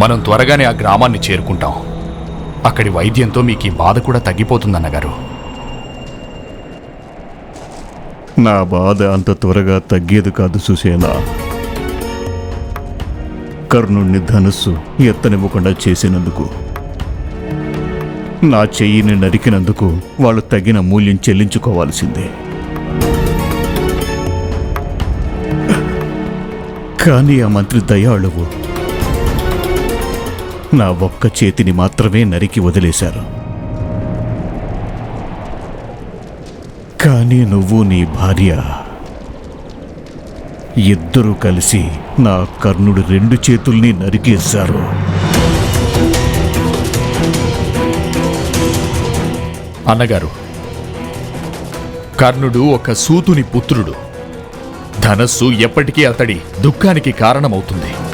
మనం త్వరగానే ఆ గ్రామాన్ని చేరుకుంటాం. అక్కడి వైద్యంతో మీకు ఈ బాధ కూడా తగ్గిపోతుందన్నగారు. నా బాధ అంత త్వరగా తగ్గేది కాదు సుసేనా. కర్ణుణ్ణి ధనుస్సు ఎత్తనివ్వకుండా చేసినందుకు నా చెయ్యిని నరికినందుకు వాళ్ళు తగిన మూల్యం చెల్లించుకోవాల్సిందే. కానీ ఆ మంత్రి దయాళువు నా ఒక్క చేతిని మాత్రమే నరికి వదిలేశారు. కానీ నువ్వు నీ భార్య ఇద్దరూ కలిసి నా కర్ణుడి రెండు చేతుల్ని నరికేశారు. అన్నగారు కర్ణుడు ఒక సూతుని పుత్రుడు. ధనస్సు ఎప్పటికీ అతడి దుఃఖానికి కారణమవుతుంది.